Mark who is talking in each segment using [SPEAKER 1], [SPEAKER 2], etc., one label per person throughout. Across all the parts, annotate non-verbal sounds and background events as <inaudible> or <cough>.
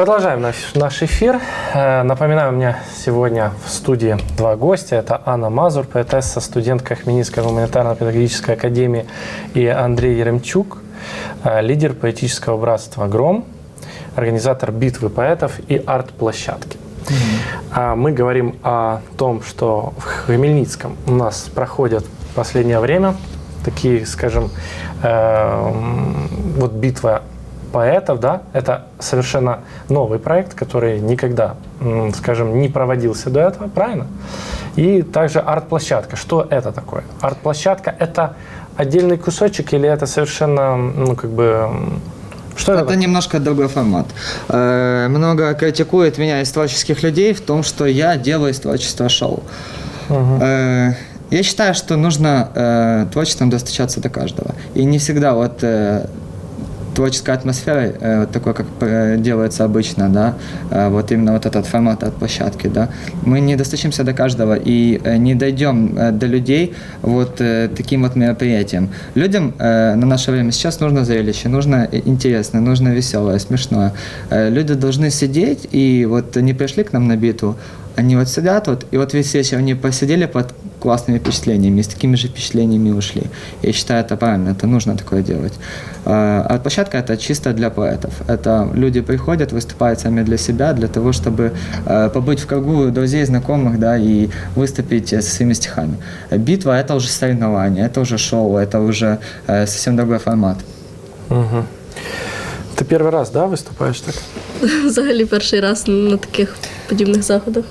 [SPEAKER 1] Продолжаем наш, наш эфир. Э, Напоминаю, у меня сегодня в студии два гостя. Это Анна Мазур, поэтесса, студентка Хмельницкой гуманитарно-педагогической академии, и Андрей Еремчук, э, лидер поэтического братства «Гром», организатор битвы поэтов и арт-площадки. А Мы говорим о том, что в Хмельницком у нас проходят в последнее время такие, скажем, э, вот битва поэтов, да, это совершенно новый проект, который никогда, скажем, не проводился до этого, правильно? И также арт-площадка. Что это такое? Арт-площадка – это отдельный кусочек или это совершенно, ну, как бы, что это?
[SPEAKER 2] Это немножко другой формат. Э, Много критикует меня из творческих людей в том, что я делаю из творчества шоу. Э, Я считаю, что нужно э, творчеством достучаться до каждого. И не всегда вот творческая атмосфера, э, вот такой, как делается обычно, да, э, вот именно вот этот формат от площадки, да, мы не достучимся до каждого и э, не дойдем до людей вот таким вот мероприятием. Людям на наше время сейчас нужно зрелище, нужно интересное, нужно веселое, смешное. Люди должны сидеть и вот они пришли к нам на битву, они вот сидят вот, и вот весь вечер они посидели под классными впечатлениями, с такими же впечатлениями ушли. Я считаю, это правильно, это нужно такое делать. А а площадка это чисто для поэтов. Это люди приходят, выступают сами для себя, для того, чтобы э, побыть в кругу друзей, знакомых, да, и выступить э, со своими стихами. Битва это уже соревнование, это уже шоу, это уже э, совсем другой формат.
[SPEAKER 1] Мгм. Ты первый раз, да, выступаешь так? <laughs>
[SPEAKER 3] Взагалі перший раз на таких подібних заходах.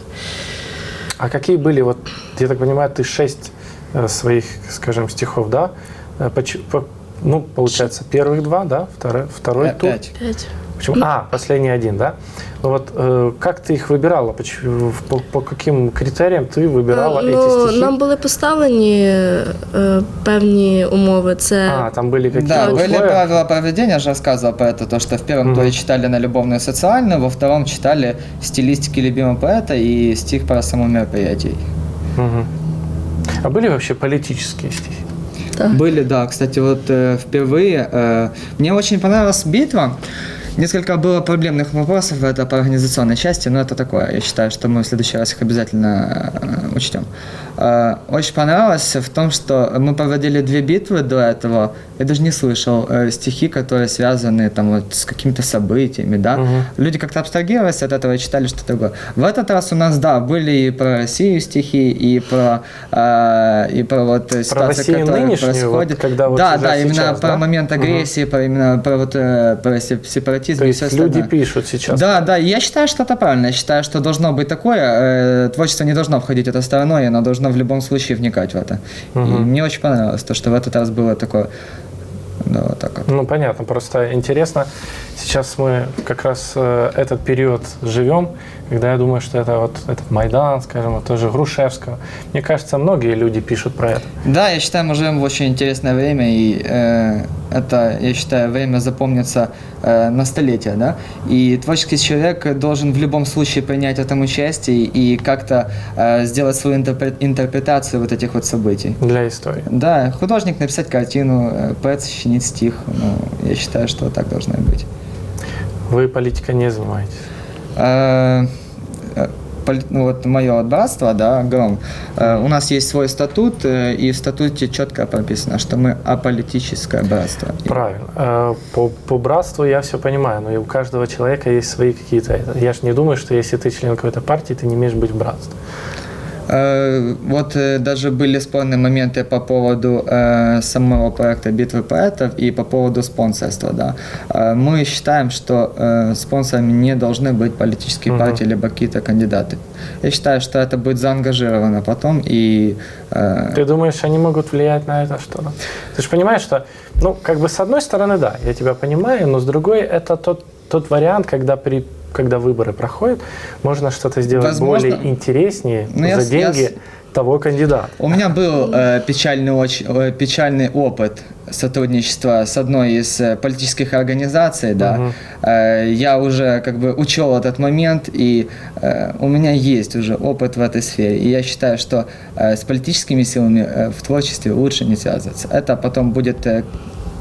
[SPEAKER 1] А какие были, вот, я так понимаю, ты шесть э, своих, скажем, стихов, да? Э, по- ну, получается, первых два, да? Второй, второй
[SPEAKER 2] Э,
[SPEAKER 1] тур.
[SPEAKER 2] пять.
[SPEAKER 3] П'ять.
[SPEAKER 1] Почему? А, последний один, да? Ну вот э, как ты их выбирала? Почему- по, по каким критериям ты выбирала
[SPEAKER 3] ну,
[SPEAKER 1] эти стихи?
[SPEAKER 3] нам були поставлені е, певні умови. Це
[SPEAKER 1] А, там были какие-то
[SPEAKER 2] Да, были
[SPEAKER 1] условия?
[SPEAKER 2] правила проведения, я же рассказывал про это, то, что в первом туре читали на любовную и социальную, во втором читали стилистики любимого поэта и стих про само мероприятие.
[SPEAKER 1] Мгм. А были вообще политические стихи?
[SPEAKER 3] так.
[SPEAKER 2] Были, да, кстати, вот э, впервые. э, мне очень понравилась битва. Несколько было проблемных вопросов, это по организационной части, но это такое. Я считаю, что мы в следующий раз их обязательно э, учтем. Э, очень понравилось в том, что мы проводили две битвы до этого. Я даже не слышал э, стихи, которые связаны там вот с какими-то событиями, да.
[SPEAKER 1] Мгм.
[SPEAKER 2] Люди как-то абстрагировались от этого и читали что-то другое. В этот раз у нас, да, были и про Россию стихи, и про, и про вот ситуацию,
[SPEAKER 1] Россию
[SPEAKER 2] которая происходит.
[SPEAKER 1] вот когда вот
[SPEAKER 2] да, да, именно
[SPEAKER 1] сейчас,
[SPEAKER 2] про
[SPEAKER 1] да?
[SPEAKER 2] момент агрессии, про именно про вот про сеп- сепаратизм
[SPEAKER 1] То
[SPEAKER 2] и
[SPEAKER 1] есть
[SPEAKER 2] все
[SPEAKER 1] люди
[SPEAKER 2] остальное.
[SPEAKER 1] пишут сейчас.
[SPEAKER 2] Да, да, и я считаю, что это правильно. Я считаю, что должно быть такое. э, Творчество не должно входить это стороной, оно должно в любом случае вникать в это. И
[SPEAKER 1] Мгм.
[SPEAKER 2] мне очень понравилось то, что в этот раз было такое. Да, вот так вот.
[SPEAKER 1] Ну, понятно, просто интересно. Сейчас мы как раз э, этот период живем, когда я думаю, что это вот этот Майдан, скажем, вот тоже Грушевского. Мне кажется, многие люди пишут про это.
[SPEAKER 2] Да, я считаю, мы живем в очень интересное время, и э, это, я считаю, время запомнится э, на столетия, да. И творческий человек должен в любом случае принять в этом участие и как-то э, сделать свою интерпре- интерпретацию вот этих вот событий.
[SPEAKER 1] для истории.
[SPEAKER 2] Да, художник написать картину, э, поэт сочинить стих. Ну, я считаю, что так должно быть.
[SPEAKER 1] Вы политикой не занимаетесь.
[SPEAKER 2] Э, э, ну вот мое братство, да, Гром, э, у нас есть свой статут, э, и в статуте четко прописано, что мы аполитическое братство.
[SPEAKER 1] Правильно. По, по братству я все понимаю, но и у каждого человека есть свои какие-то... Я же не думаю, что если ты член какой-то партии, ты не имеешь быть в братстве.
[SPEAKER 2] Э, Вот э, даже были спорные моменты по поводу э, самого проекта «Битвы поэтов» и по поводу спонсорства. Да. Мы считаем, что спонсорами не должны быть политические
[SPEAKER 1] Мгм.
[SPEAKER 2] партии либо какие-то кандидаты. Я считаю, что это будет заангажировано потом и
[SPEAKER 1] Ты думаешь, они могут влиять на это что-то? Ты же понимаешь, что, ну, как бы с одной стороны, да, я тебя понимаю, но с другой, это тот, тот вариант, когда при когда выборы проходят, можно что-то сделать
[SPEAKER 2] Возможно.
[SPEAKER 1] более интереснее
[SPEAKER 2] Ну, я
[SPEAKER 1] за
[SPEAKER 2] я
[SPEAKER 1] деньги
[SPEAKER 2] с-
[SPEAKER 1] того кандидата.
[SPEAKER 2] У меня был э, печальный, оч- э, печальный опыт сотрудничества с одной из э, политических организаций, да.
[SPEAKER 1] Мгм.
[SPEAKER 2] Э, я уже как бы учел этот момент, и э, у меня есть уже опыт в этой сфере. И я считаю, что э, с политическими силами э, в творчестве лучше не связываться. Это потом будет э,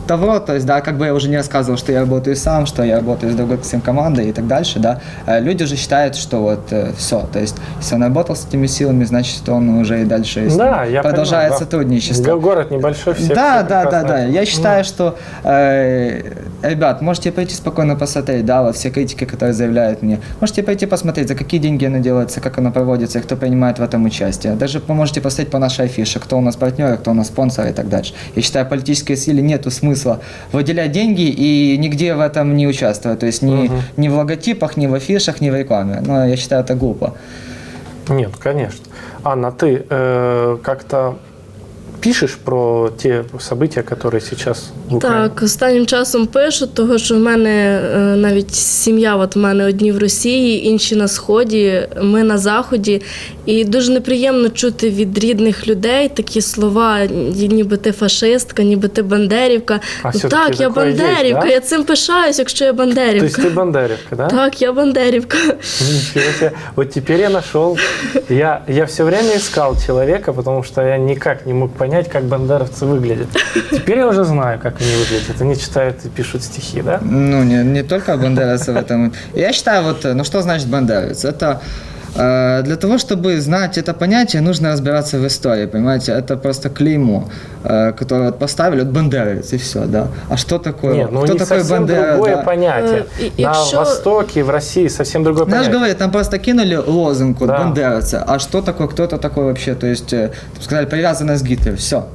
[SPEAKER 2] того, то есть, да, как бы я уже не рассказывал, что я работаю сам, что я работаю с другой всем командой и так дальше, да, э, люди же считают, что вот все, то есть, если он работал с этими силами, значит, он уже и дальше
[SPEAKER 1] Да, я
[SPEAKER 2] продолжает
[SPEAKER 1] понимаю, да.
[SPEAKER 2] сотрудничество.
[SPEAKER 1] Город небольшой, все
[SPEAKER 2] да,
[SPEAKER 1] все
[SPEAKER 2] да, да, да. Я считаю, что, э, ребят, можете пойти спокойно посмотреть, да, вот все критики, которые заявляют мне. Можете пойти посмотреть, за какие деньги оно делается, как оно проводится, и кто принимает в этом участие. Даже поможете посмотреть по нашей афише, кто у нас партнеры, кто у нас спонсоры и так дальше. Я считаю, политической силе нету смысла выделять деньги и нигде в этом не участвовать. То есть ни,
[SPEAKER 1] Мгм.
[SPEAKER 2] ни в логотипах, ни в афишах, ни в рекламе. Но я считаю, это глупо.
[SPEAKER 1] Нет, конечно. Анна, ты э, как-то пишешь про те события, которые сейчас в Украине?
[SPEAKER 3] Так, останнім часом пишу, того що в мене е, навіть сім'я, от в мене одні в Росії, інші на Сході, ми на Заході. І дуже неприємно чути від рідних людей такі слова, ніби ти фашистка, ніби ти бандерівка.
[SPEAKER 1] А
[SPEAKER 3] ну,
[SPEAKER 1] все-таки
[SPEAKER 3] так, я
[SPEAKER 1] такое есть,
[SPEAKER 3] бандерівка,
[SPEAKER 1] да?
[SPEAKER 3] я цим пишаюсь, якщо я
[SPEAKER 1] То есть
[SPEAKER 3] бандерівка.
[SPEAKER 1] ты бандеревка, да?
[SPEAKER 3] Так, я бандерівка.
[SPEAKER 1] Ничего себе. Вот теперь я нашел. Я, я все время искал человека, потому что я никак не мог понять, Как бандеровцы выглядят. Теперь я уже знаю, как они выглядят. Они читают и пишут стихи, да?
[SPEAKER 2] Ну, не, не только бандеровцы в этом. Я считаю, вот, ну что значит бандеровец? Это для того, чтобы знать это понятие, нужно разбираться в истории, понимаете? Это просто клеймо, э, которое вот поставили, вот бандеровец, и все, да. А что такое?
[SPEAKER 1] Нет, ну
[SPEAKER 2] Кто
[SPEAKER 1] не
[SPEAKER 2] такой
[SPEAKER 1] совсем
[SPEAKER 2] Бандера?
[SPEAKER 1] другое
[SPEAKER 2] да?
[SPEAKER 1] понятие.
[SPEAKER 3] Э, и-
[SPEAKER 1] На
[SPEAKER 3] якщо-
[SPEAKER 1] Востоке, в России совсем другое
[SPEAKER 2] же
[SPEAKER 1] понятие.
[SPEAKER 2] говорю, там просто кинули лозунг вот,
[SPEAKER 1] Да.
[SPEAKER 2] бандеровца. А что такое, кто это такой вообще? То есть, э, сказали, привязанность к Гитлеру, все.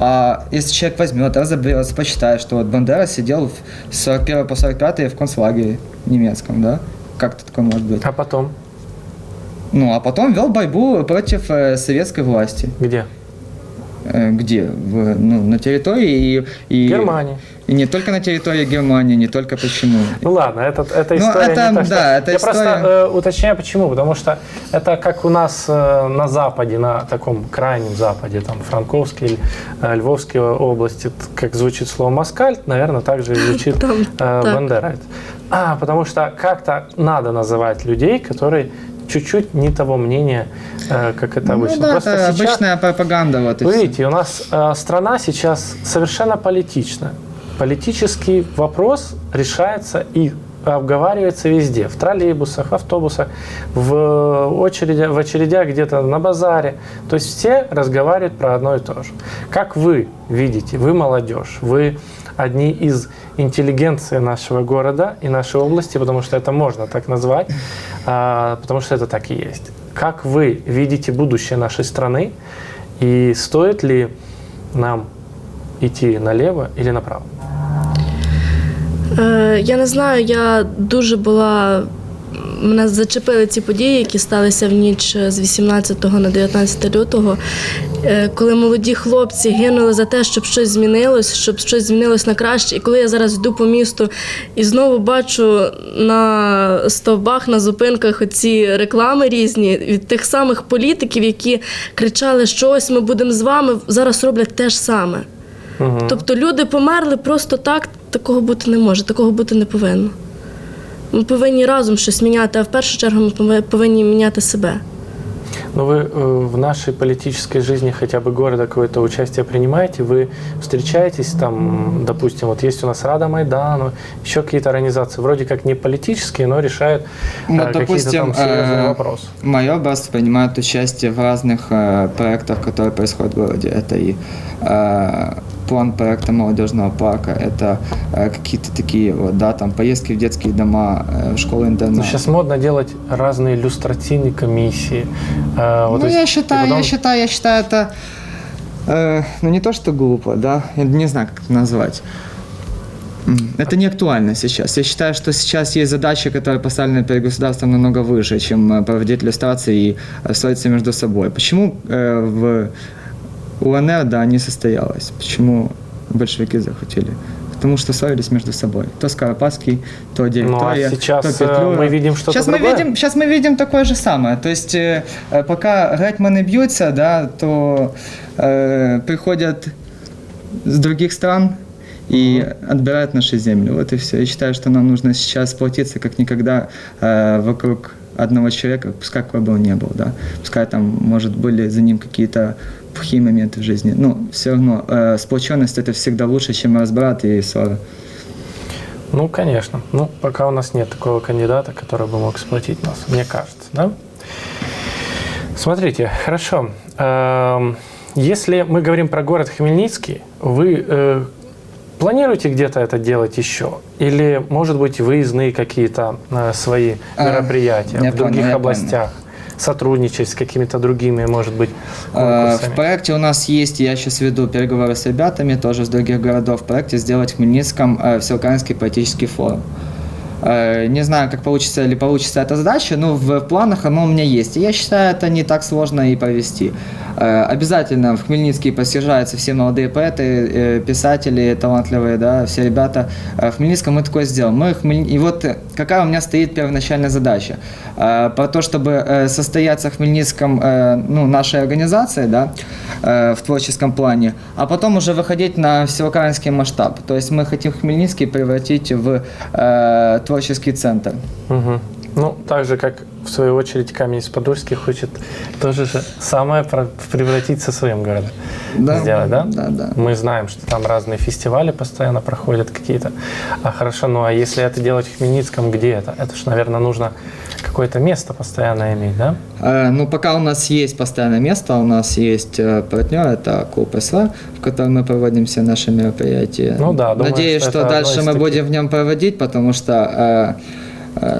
[SPEAKER 2] А если человек возьмет, разобьется, почитает, что вот Бандера сидел в- с 41 по 45 в концлагере немецком, да? Как это такое может быть?
[SPEAKER 1] А потом?
[SPEAKER 2] Ну, а потом вел борьбу против э, советской власти.
[SPEAKER 1] Где?
[SPEAKER 2] Э, где? В, ну, на территории и, и...
[SPEAKER 1] Германии.
[SPEAKER 2] И не только на территории Германии, не только почему.
[SPEAKER 1] Ну ладно, это, эта
[SPEAKER 2] Ну,
[SPEAKER 1] история
[SPEAKER 2] это,
[SPEAKER 1] не та, что-
[SPEAKER 2] да, это
[SPEAKER 1] Я
[SPEAKER 2] история-
[SPEAKER 1] просто э, уточняю, почему. Потому что это как у нас э, на Западе, на таком крайнем Западе, там Франковской или э, Львовской области, как звучит слово «москаль», наверное, так же и звучит э. «бандеровец». А, потому что как-то надо называть людей, которые чуть-чуть не того мнения, э, как это обычно.
[SPEAKER 2] Ну, да,
[SPEAKER 1] Просто
[SPEAKER 2] это
[SPEAKER 1] сейчас-
[SPEAKER 2] обычная пропаганда. Вот,
[SPEAKER 1] вы видите, у нас э, страна сейчас совершенно политичная. Политический вопрос решается и обговаривается везде. В троллейбусах, в автобусах, в, очереди, в очередях где-то на базаре. То есть все разговаривают про одно и то же. Как вы видите, вы молодежь, вы одни из интеллигенции нашего города и нашей области, потому что это можно так назвать, а, потому что это так и есть. Как вы видите будущее нашей страны и стоит ли нам идти налево или направо?
[SPEAKER 3] Е, Я не знаю, я дуже була. Мене зачепили ці події, які сталися в ніч з 18 на 19 лютого, Е, Коли молоді хлопці гинули за те, щоб щось змінилось, щоб щось змінилось на краще. І коли я зараз йду по місту і знову бачу на стовбах, на зупинках оці реклами різні від тих самих політиків, які кричали, що ось ми будемо з вами, зараз роблять те ж саме.
[SPEAKER 1] Мгм.
[SPEAKER 3] Тобто люди померли просто так, такого бути не може, такого бути не повинно. Ми повинні разом щось міняти, а в першу чергу ми повинні міняти себе.
[SPEAKER 1] Но вы э, в нашей политической жизни хотя бы города какое-то участие принимаете? Вы встречаетесь там, допустим, вот есть у нас Рада Майдану, еще какие-то организации, вроде как не политические, но решают э,
[SPEAKER 2] Вот,
[SPEAKER 1] какие-то там серьезные
[SPEAKER 2] э,
[SPEAKER 1] вопросы.
[SPEAKER 2] Моя область принимает участие в разных э, проектах, которые происходят в городе. Это и э, план проекта молодежного парка, это э, какие-то такие вот, да, там поездки в детские дома, э, в школы интернат.
[SPEAKER 1] Ну, сейчас модно делать разные иллюстративные комиссии. Э, вот,
[SPEAKER 2] ну, я
[SPEAKER 1] есть, и
[SPEAKER 2] считаю,
[SPEAKER 1] потом-
[SPEAKER 2] я считаю, я считаю, это э, ну не то, что глупо, да, я не знаю, как это назвать. Это не актуально сейчас. Я считаю, что сейчас есть задачи, которые поставлены перед государством намного выше, чем проводить иллюстрации и ссориться между собой. Почему в УНР, да, не состоялось? Почему большевики захватили? Потому что ссорились между собой. То Скоропадский, то директория,
[SPEAKER 1] Ну, сейчас,
[SPEAKER 2] то
[SPEAKER 1] э,
[SPEAKER 2] Петлюра.
[SPEAKER 1] мы видим что-то
[SPEAKER 2] сейчас мы
[SPEAKER 1] другое?
[SPEAKER 2] видим, сейчас мы видим такое же самое. То есть э, э, пока Гетманы бьются, да, то э, приходят с других стран и отбирают наши земли. Вот и все. Я считаю, что нам нужно сейчас сплотиться как никогда э, вокруг одного человека, пускай какой бы он ни был, да, пускай там, может, были за ним какие-то плохие моменты в жизни, но все равно э, сплоченность это всегда лучше, чем разбрат и ссора.
[SPEAKER 1] Ну, конечно. Ну, пока у нас нет такого кандидата, который бы мог сплотить нас, мне кажется, да? Смотрите, хорошо. Эм, Если мы говорим про город Хмельницкий, вы э, планируете где-то это делать еще? Или, может быть, выездные какие-то э, свои
[SPEAKER 2] А,
[SPEAKER 1] мероприятия
[SPEAKER 2] я
[SPEAKER 1] в других
[SPEAKER 2] понял,
[SPEAKER 1] областях? Сотрудничать с какими-то другими, может быть,
[SPEAKER 2] Э,
[SPEAKER 1] конкурсами?
[SPEAKER 2] В проекте у нас есть, я сейчас веду переговоры с ребятами тоже из других городов, в проекте сделать в Хмельницком э, всеукраинский политический форум. Э, Не знаю, как получится или получится эта задача, но в планах оно у меня есть. И я считаю, это не так сложно и провести. Э, Обязательно в Хмельницкий посъезжаются все молодые поэты, э, писатели талантливые, да, все ребята. В Хмельницком мы такое сделаем. Мы Хмель- И вот какая у меня стоит первоначальная задача? Про то, чтобы состояться в Хмельницком, ну, нашей организации, да, в творческом плане, а потом уже выходить на всеукраинский масштаб. То есть мы хотим Хмельницкий превратить в творческий центр.
[SPEAKER 1] Мгм. Ну, так же, как в свою очередь Каменец-Подольский хочет тоже же самое превратиться в своем городе.
[SPEAKER 2] Да,
[SPEAKER 1] Сделать, да?
[SPEAKER 2] Да, да.
[SPEAKER 1] Мы знаем, что там разные фестивали постоянно проходят какие-то. А хорошо, ну а если это делать в Хмельницком, где это? Это же, наверное, нужно какое-то место постоянно иметь, да?
[SPEAKER 2] Э, Ну, пока у нас есть постоянное место, у нас есть э, партнер, это клуб СВ, в котором мы проводим все наши мероприятия.
[SPEAKER 1] Ну да, думаю,
[SPEAKER 2] Надеюсь,
[SPEAKER 1] что
[SPEAKER 2] что, дальше мы
[SPEAKER 1] таких.
[SPEAKER 2] будем в нем проводить, потому что э,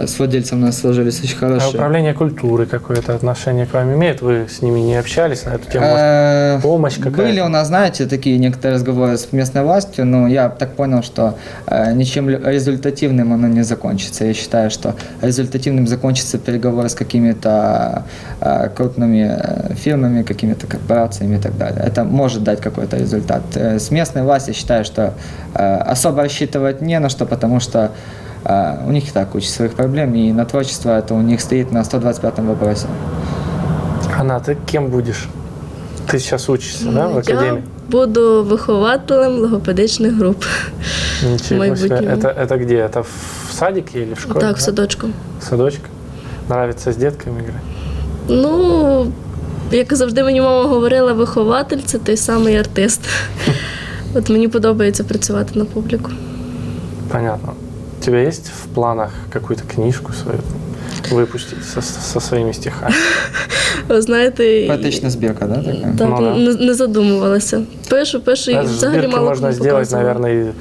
[SPEAKER 2] с владельцем у нас сложились очень
[SPEAKER 1] А
[SPEAKER 2] хорошие.
[SPEAKER 1] управление культуры какое-то отношение к вам имеет? Вы с ними не общались на эту тему? Может,
[SPEAKER 2] Э,
[SPEAKER 1] помощь какая-то?
[SPEAKER 2] Были у нас, знаете, такие некоторые разговоры с местной властью, но я так понял, что э, ничем результативным оно не закончится. Я считаю, что результативным закончится переговоры с какими-то э, крупными э, фирмами, какими-то корпорациями и так далее. Это может дать какой-то результат. Э, С местной властью я считаю, что э, особо рассчитывать не на что, потому что э, у них и так куча своих проблем, и на творчество это у них стоит на 125-м вопросе.
[SPEAKER 1] Анна, ты кем будешь? Ты сейчас учишься, да, в
[SPEAKER 3] Я
[SPEAKER 1] академии?
[SPEAKER 3] буду вихователем логопедичних груп.
[SPEAKER 1] Ничего себе.
[SPEAKER 3] майбутнему.
[SPEAKER 1] Это, это где? Это в садике или в школе?
[SPEAKER 3] так,
[SPEAKER 1] да?
[SPEAKER 3] в садочку.
[SPEAKER 1] Садочка? Нравится с детками играть?
[SPEAKER 3] Ну, як завжди мені мама говорила, вихователь це той самий артист. <laughs> От мені подобається працювати на публіку.
[SPEAKER 1] Понятно. У тебя есть в планах какую-то книжку свою выпустить со, со своими стихами?
[SPEAKER 3] Ви знаєте, і-
[SPEAKER 2] Поэтичная сбирка, да, такая?
[SPEAKER 3] так,
[SPEAKER 1] Ну, да.
[SPEAKER 3] не, не задумувалася. Пишу, пишу і
[SPEAKER 1] Даже
[SPEAKER 3] взагалі
[SPEAKER 1] сбирки
[SPEAKER 3] мало
[SPEAKER 1] можно
[SPEAKER 3] кому
[SPEAKER 1] сделать,
[SPEAKER 3] показувала.
[SPEAKER 1] наверное, и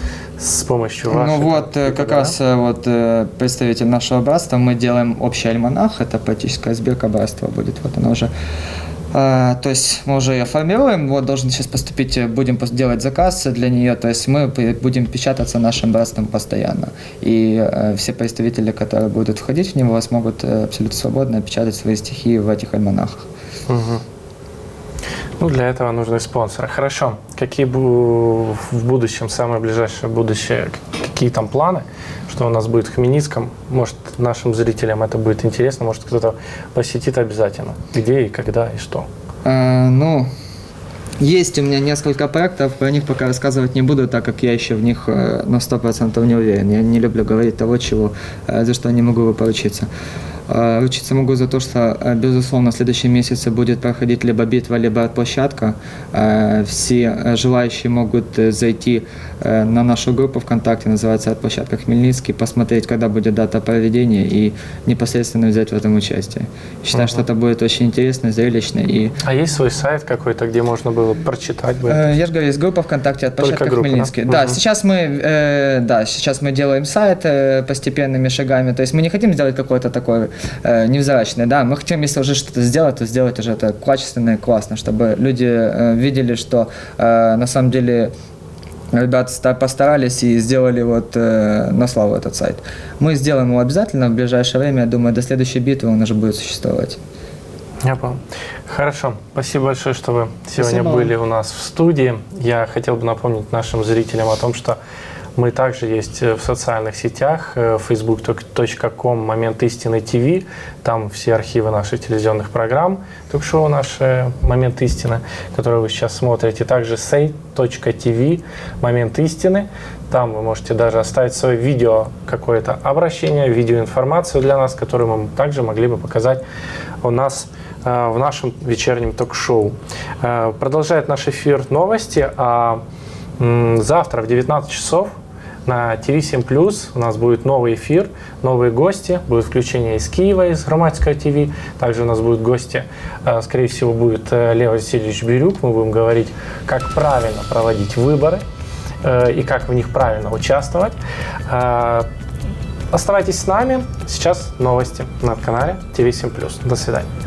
[SPEAKER 1] с помощью вашей.
[SPEAKER 2] Ну вот, э, как
[SPEAKER 1] да?
[SPEAKER 2] раз э, вот э, представитель нашего братства, мы делаем общий альманах, это поэтическая сбирка братства будет, вот она уже. а, то есть мы уже ее формируем, вот должен сейчас поступить, э, будем делать заказ для нее, то есть мы будем печататься нашим братством постоянно. И э, все представители, которые будут входить в него, смогут э, абсолютно свободно печатать свои стихи в этих альманахах.
[SPEAKER 1] Мгм. Ну, для этого нужны спонсоры. Хорошо. Какие в будущем, самое ближайшее будущее, какие там планы, что у нас будет в Хмельницком? Может, нашим зрителям это будет интересно, может, кто-то посетит обязательно. Где и когда и что?
[SPEAKER 2] Э, ну, есть у меня несколько проектов, про них пока рассказывать не буду, так как я еще в них э, на 100% не уверен. Я не люблю говорить того, чего, э, за что не могу поручиться. Э, Ручиться могу за то, что, э, безусловно, в следующем месяце будет проходить либо битва, либо площадка. Э, Все желающие могут э, зайти э, на нашу группу ВКонтакте, называется «Площадка Хмельницкий», посмотреть, когда будет дата проведения и непосредственно взять в этом участие. Считаю, что это будет очень интересно, зрелищно и
[SPEAKER 1] А есть свой сайт какой-то, где можно было прочитать бы?
[SPEAKER 2] Э, Я же говорю, есть группа ВКонтакте от
[SPEAKER 1] Только
[SPEAKER 2] площадка
[SPEAKER 1] группа, да?
[SPEAKER 2] Хмельницкий. Да,
[SPEAKER 1] Мгм.
[SPEAKER 2] сейчас мы, да, сейчас мы делаем сайт постепенными шагами. То есть мы не хотим сделать какой-то такой э, невзрачный, да, мы хотим, если уже что-то сделать, то сделать уже это качественно и классно, чтобы люди э, видели, что э, на самом деле ребята ста- постарались и сделали вот э, на славу этот сайт. Мы сделаем его обязательно в ближайшее время, я думаю, до следующей битвы он уже будет существовать.
[SPEAKER 1] Я понял. Хорошо. Спасибо большое, что вы сегодня
[SPEAKER 2] Спасибо
[SPEAKER 1] были у нас в студии. Я хотел бы напомнить нашим зрителям о том, что Мы также есть э, в социальных сетях, э, facebook.com «Момент истины ТВ». Там все архивы наших телевизионных программ, ток-шоу наш э, «Момент истины», которые вы сейчас смотрите. Также say.tv «Момент истины». Там вы можете даже оставить свое видео, какое-то обращение, видеоинформацию для нас, которую мы также могли бы показать у нас э, в нашем вечернем ток-шоу. Продолжает наш эфир новости, а завтра в 19 часов на ТВ 7 у нас будет новый эфир, новые гости, будет включение из Киева, из Громадского ТВ. Также у нас будут гости, э, скорее всего, будет э, Лев Васильевич Бирюк. Мы будем говорить, как правильно проводить выборы э, и как в них правильно участвовать. Оставайтесь с нами. Сейчас новости на канале ТВ 7 До свидания.